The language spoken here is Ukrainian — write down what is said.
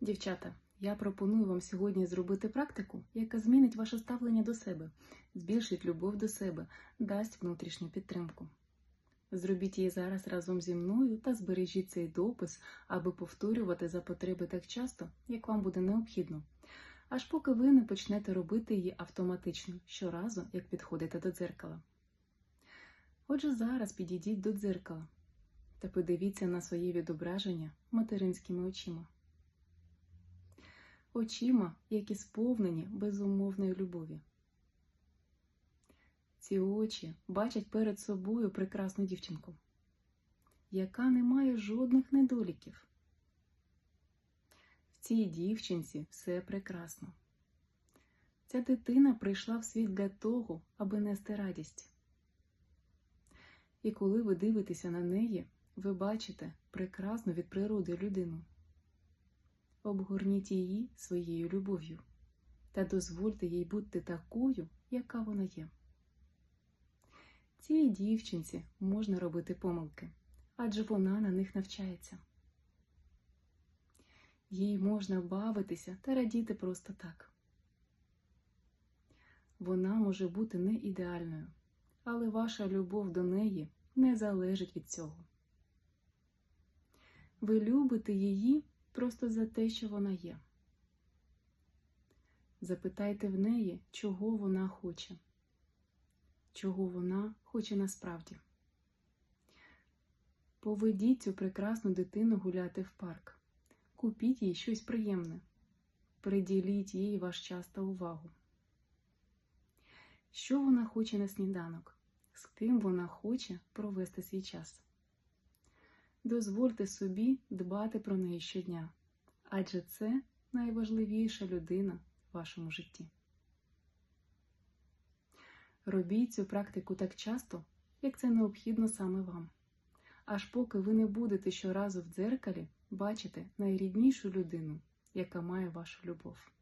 Дівчата, я пропоную вам сьогодні зробити практику, яка змінить ваше ставлення до себе, збільшить любов до себе, дасть внутрішню підтримку. Зробіть її зараз разом зі мною та збережіть цей допис, аби повторювати за потреби так часто, як вам буде необхідно, аж поки ви не почнете робити її автоматично щоразу, як підходите до дзеркала. Отже, зараз підійдіть до дзеркала та подивіться на своє відображення материнськими очима очима, які сповнені безумовної любові. Ці очі бачать перед собою прекрасну дівчинку, яка не має жодних недоліків. В цій дівчинці все прекрасно. Ця дитина прийшла в світ для того, аби нести радість. І коли ви дивитеся на неї, ви бачите прекрасну від природи людину обгорніть її своєю любов'ю та дозвольте їй бути такою, яка вона є. Цій дівчинці можна робити помилки, адже вона на них навчається. Їй можна бавитися та радіти просто так. Вона може бути не ідеальною, але ваша любов до неї не залежить від цього. Ви любите її просто за те, що вона є. Запитайте в неї, чого вона хоче, чого вона хоче насправді. Поведіть цю прекрасну дитину гуляти в парк, купіть їй щось приємне, приділіть їй ваш час та увагу. Що вона хоче на сніданок, з ким вона хоче провести свій час. Дозвольте собі дбати про неї щодня, адже це найважливіша людина в вашому житті. Робіть цю практику так часто, як це необхідно саме вам, аж поки ви не будете щоразу в дзеркалі бачити найріднішу людину, яка має вашу любов.